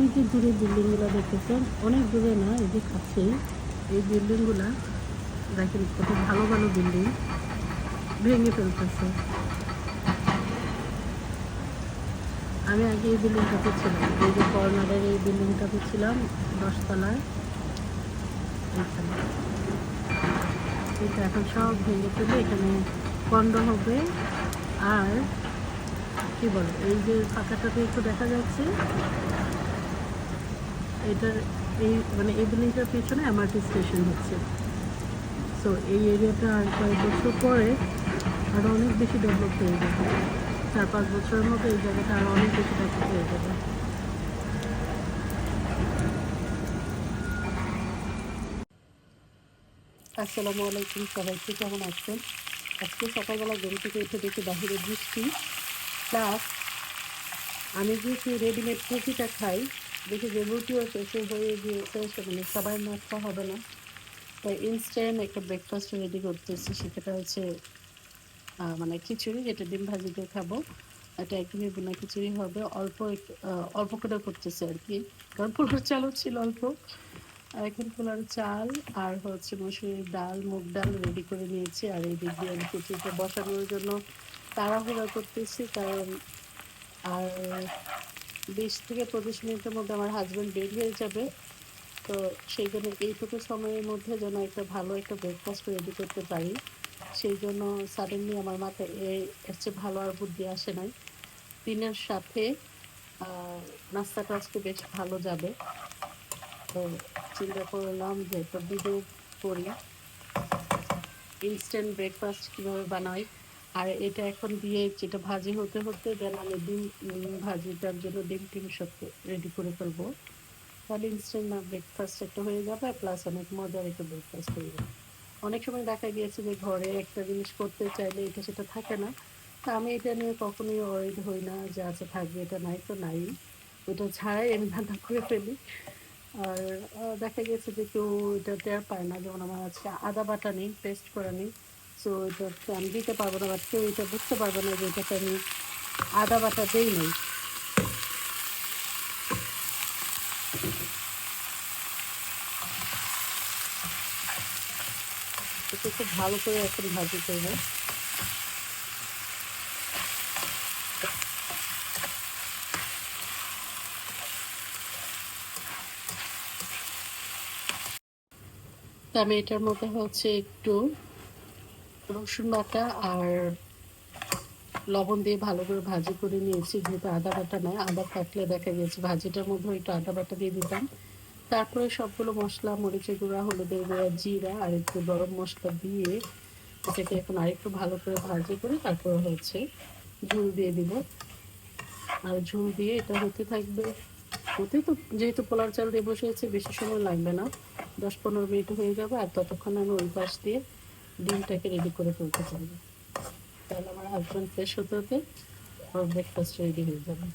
এই যে দূরে বিল্ডিংগুলো দেখতেছেন, অনেক দূরে না, এই যে কাছেই। এই বিল্ডিংগুলা, দেখেন কত ভালো ভালো বিল্ডিং, ভেঙে ফেলতেছে। আমি আগে এই বিল্ডিংটাতে ছিলাম, এই যে কর্নারের এই বিল্ডিংটাতে ছিলাম, দশতলায়। এটা এখন সব ভেঙে ফেলে, এখানে কন্ড হবে। আর কি বলে, এই যে ফাঁকাটাতে একটু দেখা যাচ্ছে এটার এই মানে এই বিল্ডিংটার পেছনে এমআরটি স্টেশন হচ্ছে। সো এই এরিয়াটা আর কয়েক বছর পরে আরও অনেক বেশি ডেভেলপ হয়ে যাবে। চার পাঁচ বছরের মধ্যে এই জায়গাটা আরও অনেক বেশি ডেভেলপ হয়ে যাবে। আসসালামু আলাইকুম সবাইকে, কেমন আছেন? আজকে সকালবেলা ঘুম থেকে উঠে দেখি বাহিরে বৃষ্টি। প্লাস আমি যেহেতু রেডিমেড রুটিটা খাই দেখি যে রুটিও শেষে হয়ে গিয়েছে সে মানে সবাই নাস্তা হবে না। তাই ইনস্ট্যান্ট একটা ব্রেকফাস্ট রেডি করতেছি, সেটা হচ্ছে মানে খিচুড়ি, যেটা ডিম ভাজি দিয়ে খাব। এটা একদমই বোনা খিচুড়ি হবে, অল্প অল্প করে করতেছে আর কি। কারণ পোলার চালও ছিল অল্প। এখন পোলার চাল আর হচ্ছে মসুরির ডাল, মুগ ডাল রেডি করে নিয়েছি। আর এই দিক দিয়ে আমি খিচুড়িটা বসানোর জন্য তাড়াহুড়া করতেছি। কারণ আর বিশ থেকে পঁচিশ মিনিটের মধ্যে আমার হাজব্যান্ড বের হয়ে যাবে। তো সেই জন্য এইটুকু সময়ের মধ্যে যেন একটা ভালো একটা ব্রেকফাস্ট রেডি করতে পারি। সেই জন্য সাডেনলি আমার মাথায় এর চেয়ে ভালো আর বুদ্ধি আসে নাই। দিনের সাথে নাস্তাটা আজকে বেশ ভালো যাবে। তো চিন্তা করলাম যে একটা ভিডিও করি। ইনস্ট্যান্ট ব্রেকফাস্ট কীভাবে বানাই? আর এটা এখন দিয়ে যেটা ভাজি হতে হতে দেন আমি ডিম ভাজিটার জন্য ডিম টিম সব রেডি করে ফেলব। তাহলে ইনস্ট্যান্ট না ব্রেকফাস্ট একটা হয়ে যাবে প্লাস অনেক মজার একটা ব্রেকফাস্ট হয়ে যাবে। অনেক সময় দেখা গিয়েছে যে ঘরে একটা জিনিস করতে চাইলে এটা সেটা থাকে না। তা আমি এটা নিয়ে কখনোই ওয়ারিড হই না যে আচ্ছা থাকবে এটা নাই তো নাই। ওটা ছাড়াই আমি রান্না করে ফেলি। আর দেখা গেছে যে কেউ এটা টের পায় না। যেমন আমার আজকে আদা বাটা নেই পেস্ট করা নেই। সো আমি দিতে পারব না বাট কেউ এটা বুঝতে পারবে না যে এটাতে আমি আদা বাটা দেই নেই। খুব ভালো করে এখন ভাজি করব। আমি এটার মধ্যে হচ্ছে একটু রসুন বাটা আর লবণ দিয়ে ভালো করে ভাজি করে নিয়েছি। যেহেতু আদা বাটা নয়, আদা থাকলে দেখা গেছে ভাজিটার মধ্যে একটু আদা বাটা দিয়ে দিতাম। তারপরে সবগুলো মশলা, মরিচের গুঁড়া, হলুদের গুঁড়া, জিরা আর একটু গরম মশলা দিয়ে এটাকে এখন আরেকটু ভালো করে ভাজি করে তারপরে হচ্ছে ঝুল দিয়ে দিব। আর ঝুল দিয়ে এটা হতে থাকবে, হতে তো যেহেতু পোলার চাল দিয়ে বসেছি বেশি সময় লাগবে না। দশ পনেরো মিনিট হয়ে যাবে আর ততক্ষণ আমি ওই পাশ দিয়ে ডিমটাকে রেডি করে ফেলতে পারব তাহলে আমার হাজব্যান্ড ফ্রেশ হতে হতে ওর ব্রেকফাস্ট রেডি হয়ে যাবে।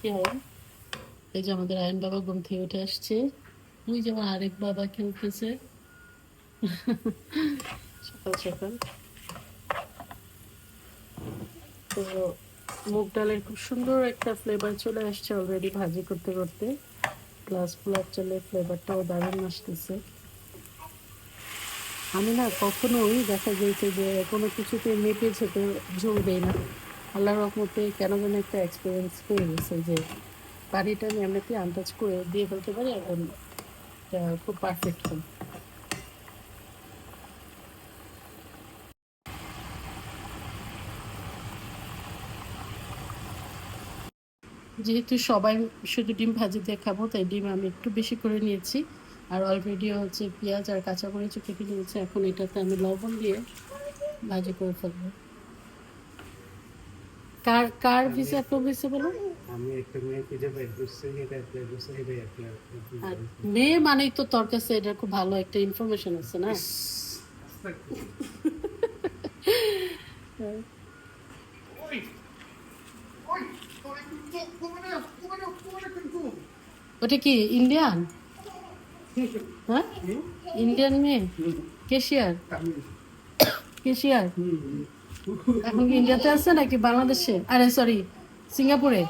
কি হয়? এই যে আমাদের আয়ন বাবা ঘুম থেকে উঠে আসছে। ওই যে আমার আরেক বাবা খেলতেছে সকাল সকাল। তো মুগ ডালের খুব সুন্দর একটা ফ্লেভার চলে আসছে অলরেডি ভাজি করতে করতে। প্লাস পোলার চালের ফ্লেভারটাও দারুণ আসতেছে। আমি না কখনোই দেখা গেছে যে কোনো কিছুতে মেপে ঝেপে ঝোল দেই না। আল্লাহর রহমতে কেন যেন একটা এক্সপিরিয়েন্স পেয়ে গেছে যে বাড়িটা আমি এমনিতে আন্দাজ করে দিয়ে ফেলতে পারি এখন খুব পারফেক্ট হয় যেহেতু সবাই শুধু ডিম ভাজি দিয়ে খাব, তাই ডিম আমি একটু বেশি করে নিয়েছি। আর অলরেডি হচ্ছে পেঁয়াজ আর কাঁচা মরিচ কেটে নিয়েছে। এখন এটাতে আমি লবণ দিয়ে ভাজি করে ফেলব। কার কার ভিসা বলো? আমি একটা মেয়ে খুঁজে এটা অ্যাপ্লাই করছি এটা অ্যাপ্লাই মেয়ে মানেই তো তোর কাছে এটা খুব ভালো একটা ইনফরমেশন আছে না? ওটা কি ইন্ডিয়ান ইন্ডিয়ান মেয়ে? কেশিয়ার কেশিয়ার এখন কি ইন্ডিয়াতে আছে নাকি বাংলাদেশে আরে সরি সিঙ্গাপুরে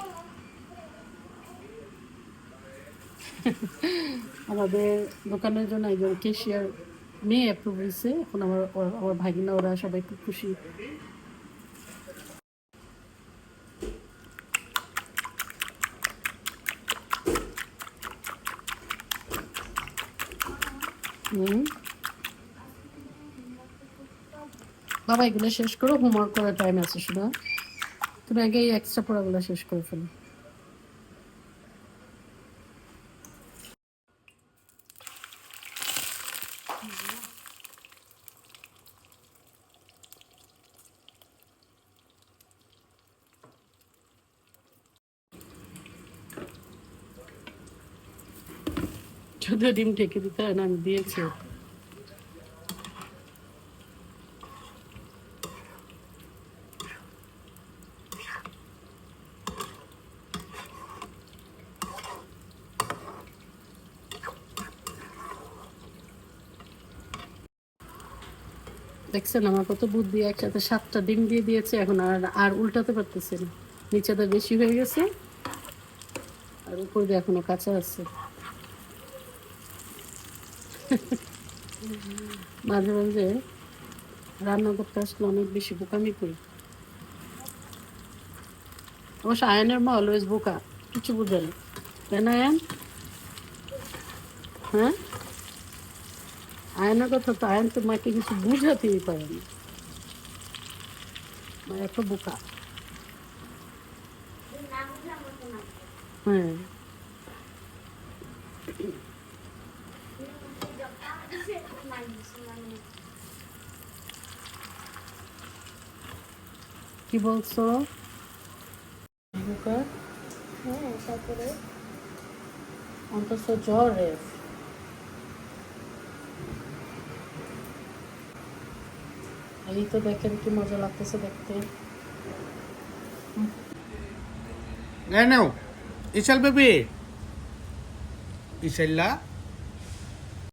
আমাদের দোকানের জন্য একজন কেশিয়ার মেয়ে অ্যাপ্রুভ হয়েছে। এখন আমার আমার ভাগিনা, ওরা সবাই খুব খুশি। বাবা, এগুলো শেষ করো হোমওয়ার্ক করার টাইম আছে শোনা তুমি আগে এই এক্সট্রা পড়াগুলো শেষ করে ফেলো। যদিও ডিম ঢেকে দিতে হয় না, আমি দিয়েছি দেখছেন, আমার কত বুদ্ধি, একসাথে সাতটা ডিম দিয়ে দিয়েছে, এখন আর আর উল্টাতে পারতেছে না। নিচেটা বেশি হয়ে গেছে, আর উপর দিয়ে এখনও কাঁচা আছে। মাঝে মাঝে রান্না করতে আসলে অনেক বেশি বোকামি করি। অবশ্য আয়নের মা অলওয়েজ বোকা, কিছু বুঝে না। তাই না আয়ন? হ্যাঁ? আয়নের কথা তো আয়ন তো মাকে কিছু বুঝাতেই পারে না। মা এত বোকা। হ্যাঁ। কি বলছো? হ্যাঁ অন্তত এই তো দেখেন কি মজা লাগতেছে দেখতে। নাও ইশাল বেবি। ইশাল্লা?